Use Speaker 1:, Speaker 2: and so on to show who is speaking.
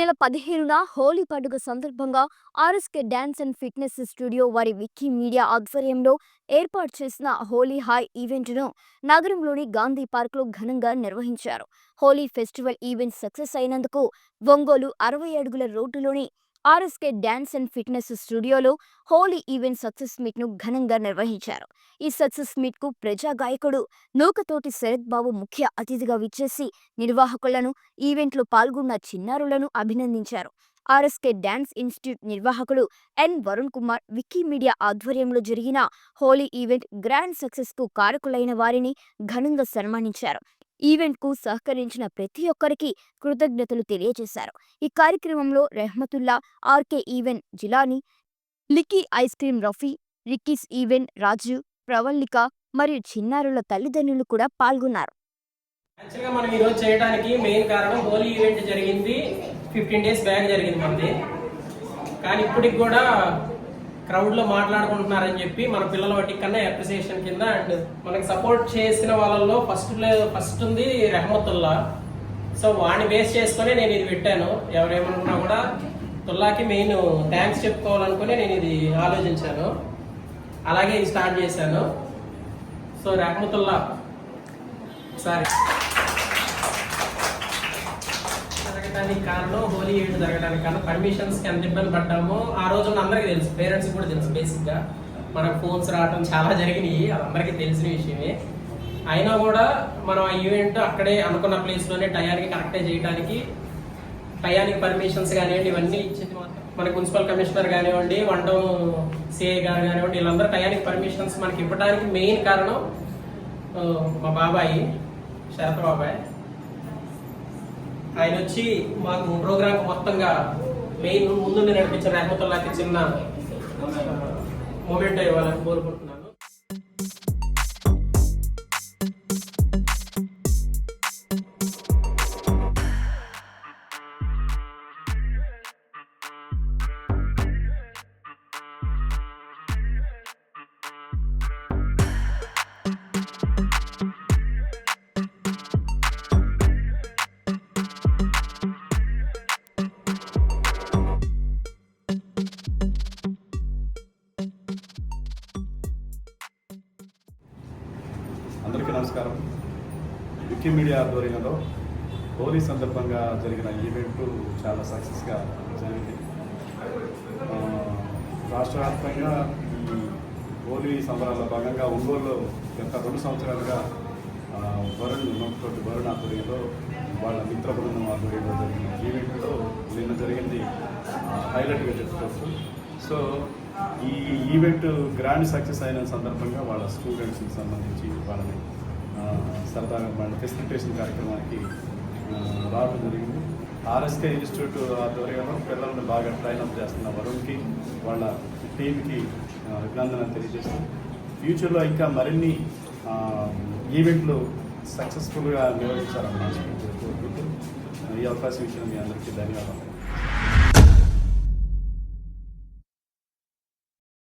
Speaker 1: నెల పదిహేనున హోలీ పండుగ సందర్భంగా RSK dance and fitness studio వారి విక్కీ మీడియా ఆధ్వర్యంలో ఏర్పాటు చేసిన హోలీ హాయ్ ఈవెంట్ను నగరంలోని గాంధీ పార్క్లో ఘనంగా నిర్వహించారు. హోలీ ఫెస్టివల్ ఈవెంట్ సక్సెస్ అయినందుకు ఒంగోలు అరవై అడుగుల రోడ్డులోని ఆర్ఎస్కే డ్యాన్స్ అండ్ ఫిట్నెస్ స్టూడియోలో హోలీ ఈవెంట్ సక్సెస్ మీట్ను ఘనంగా నిర్వహించారు. ఈ సక్సెస్ మీట్కు ప్రజా గాయకుడు నూకతోటి శరత్ బాబు ముఖ్య అతిథిగా విచ్చేసి నిర్వాహకులను ఈవెంట్లో పాల్గొన్న చిన్నారులను అభినందించారు. ఆర్ఎస్కే డ్యాన్స్ ఇన్స్టిట్యూట్ నిర్వాహకుడు ఎన్. వరుణ్ కుమార్ వికీమీడియా ఆధ్వర్యంలో జరిగిన హోలీ ఈవెంట్ గ్రాండ్ సక్సెస్కు కారకులైన వారిని ఘనంగా సన్మానించారు. ఈవెంట్కు సహకరించిన ప్రతి ఒక్కరికి కృతజ్ఞతలు తెలియజేశారు. ఈ కార్యక్రమంలో Rehmatullah RK even Jilani Licky ice cream Rafi Ricky's even Raju Pravallika మరియు చిన్నారుల తల్లిదండ్రులు కూడా పాల్గొన్నారు.
Speaker 2: యాక్చువల్గా మనం ఈరోజు చేయడానికి మెయిన్ కారణం హోలీ ఈవెంట్ జరిగింది. ఫిఫ్టీన్ డేస్ బ్యాక్ జరిగింది మనది. కానీ ఇప్పటికి కూడా క్రౌడ్లో మాట్లాడుకుంటున్నారని చెప్పి మన పిల్లల వాటి కన్నా అప్రిసియేషన్ కింద అండ్ మనకి సపోర్ట్ చేసిన వాళ్ళల్లో ఫస్ట్ ఫస్ట్ ఉంది రెహమతుల్లా. సో వాడిని బేస్ చేసుకొని నేను ఇది పెట్టాను. ఎవరేమనుకున్నా కూడా తుల్లాకి మెయిన్ థ్యాంక్స్ చెప్పుకోవాలనుకుని నేను ఇది ఆలోచించాను. అలాగే ఇది స్టార్ట్ చేశాను. సో రెహమతుల్లా సారీ జరగడానికి కారణం హోలీ ఈవెంట్ జరగడానికి కారణం పర్మిషన్స్కి ఎంత ఇబ్బంది పడ్డామో ఆ రోజు అందరికి అందరికీ తెలుసు. పేరెంట్స్ కూడా తెలుసు బేసిక్గా మనకు ఫోన్స్ రావడం చాలా జరిగినాయి అది అందరికీ తెలిసిన విషయమే. అయినా కూడా మనం ఆ ఈవెంట్ అక్కడే అనుకున్న ప్లేస్లోనే టయానికి కరెక్టే చేయడానికి టయానికి పర్మిషన్స్ కానివ్వండి ఇవన్నీ ఇచ్చింది మన మున్సిపల్ కమిషనర్ కానివ్వండి వండం సిఐ గారు కానివ్వండి వీళ్ళందరూ టయానికి పర్మిషన్స్ మనకి ఇవ్వడానికి మెయిన్ కారణం మా బాబాయి శరత్ బాబాయ్. ఆయన వచ్చి మాకు ప్రోగ్రామ్ మొత్తంగా మెయిన్ ముందుండి నడిపించిన రహమతుల్లాకి చిన్న మూమెంట్ ఇవ్వాలని కోరుకుంటున్నాను.
Speaker 3: వికీమీడియా ఆధ్వర్యంలో హోలీ సందర్భంగా జరిగిన ఈవెంట్ చాలా సక్సెస్గా జరిగింది. రాష్ట్ర వ్యాప్తంగా ఈ హోలీ సంబరాల్లో భాగంగా ఒంగోలులో గత రెండు సంవత్సరాలుగా వరుణ్ నోటితోటి వరుణ్ ఆధ్వర్యంలో వాళ్ళ మిత్ర బృందం ఆధ్వర్యంలో జరిగిన ఈవెంట్లో నిన్న జరిగింది హైలైట్గా చెప్పుకోవచ్చు. సో ఈ ఈవెంట్ గ్రాండ్ సక్సెస్ అయిన సందర్భంగా వాళ్ళ స్టూడెంట్స్కి సంబంధించి వాళ్ళని సరదాగా మన ప్రెసెంటేషన్ కార్యక్రమానికి రావడం జరిగింది. ఆర్ఎస్కే ఇన్స్టిట్యూట్ ఆధ్వర్యంలో పిల్లల్ని బాగా ట్రైన్అప్ చేస్తున్న వరుణ్కి వాళ్ళ టీంకి అభినందన తెలియజేస్తాం ఫ్యూచర్లో ఇంకా మరిన్ని ఈవెంట్లు సక్సెస్ఫుల్గా నిర్వహించాలని ఈ అవకాశం ఇచ్చిన మీ అందరికీ ధన్యవాదాలు.